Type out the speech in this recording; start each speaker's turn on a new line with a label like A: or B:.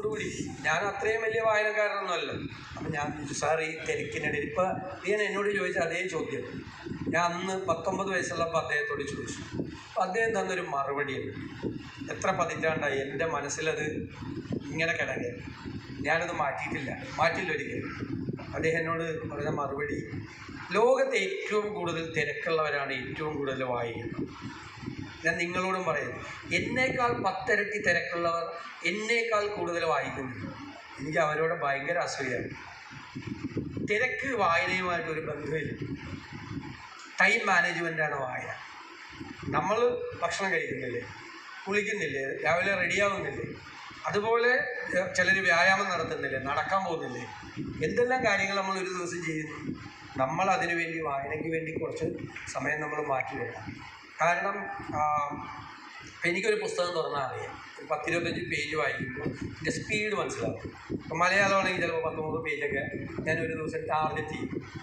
A: കൂടി. ഞാൻ അത്രയും വലിയ വായനക്കാരനൊന്നുമല്ല. അപ്പം ഞാൻ സാർ ഈ തിരക്കിനിടയിൽ ഇപ്പം ഇയാൻ എന്നോട് ചോദിച്ച അതേ ചോദ്യം. ഞാൻ അന്ന് പത്തൊമ്പത് വയസ്സുള്ളപ്പോൾ അദ്ദേഹത്തോട് ചോദിച്ചു. അപ്പം അദ്ദേഹം തന്നൊരു മറുപടിയുണ്ട് എത്ര പതിറ്റാണ്ടായി? എന്റെ മനസ്സിലത് ഇങ്ങനെ കിടങ്ങി. ഞാനത് മാറ്റിയിട്ടില്ല. മാറ്റിയില്ല ഒരിക്കലും. അദ്ദേഹം എന്നോട് പറഞ്ഞ മറുപടി ലോകത്തെ ഏറ്റവും കൂടുതൽ തിരക്കുള്ളവരാണ് ഏറ്റവും കൂടുതൽ വായിക്കുന്നത്. ഞാൻ നിങ്ങളോടും പറയുന്നു എന്നേക്കാൾ പത്തിരട്ടി തിരക്കുള്ളവർ എന്നേക്കാൾ കൂടുതൽ വായിക്കുന്നു. എനിക്ക് അവരോട് ഭയങ്കര അസൂയാണ്. തിരക്ക് വായനയുമായിട്ട് ഒരു ബന്ധമില്ല. ടൈം മാനേജ്മെന്റാണ് വായന. നമ്മൾ ഭക്ഷണം കഴിക്കുന്നില്ലേ? കുളിക്കുന്നില്ലേ? രാവിലെ റെഡിയാവുന്നില്ലേ അതുപോലെ ചിലർ വ്യായാമം നടത്തുന്നില്ലേ? നടക്കാൻ പോകുന്നില്ലേ? എന്തെല്ലാം കാര്യങ്ങൾ നമ്മൾ ഒരു ദിവസം ചെയ്യുന്നു? നമ്മൾ അതിനു വേണ്ടി വായനയ്ക്ക് വേണ്ടി കുറച്ച് സമയം നമ്മൾ മാറ്റി വെക്കണം. കാരണം എനിക്കൊരു പുസ്തകം തുറന്നാൽ അറിയാം. ഒരു പത്തിരുപത്തഞ്ച് പേജ് വായിക്കുമ്പോൾ എന്റെ സ്പീഡ് മനസ്സിലാവും. ഇപ്പം മലയാളമാണെങ്കിൽ ചിലപ്പോൾ പത്തൊമ്പത് പേജൊക്കെ ഞാൻ ഒരു ദിവസം ടാർഗറ്റ് ചെയ്യും.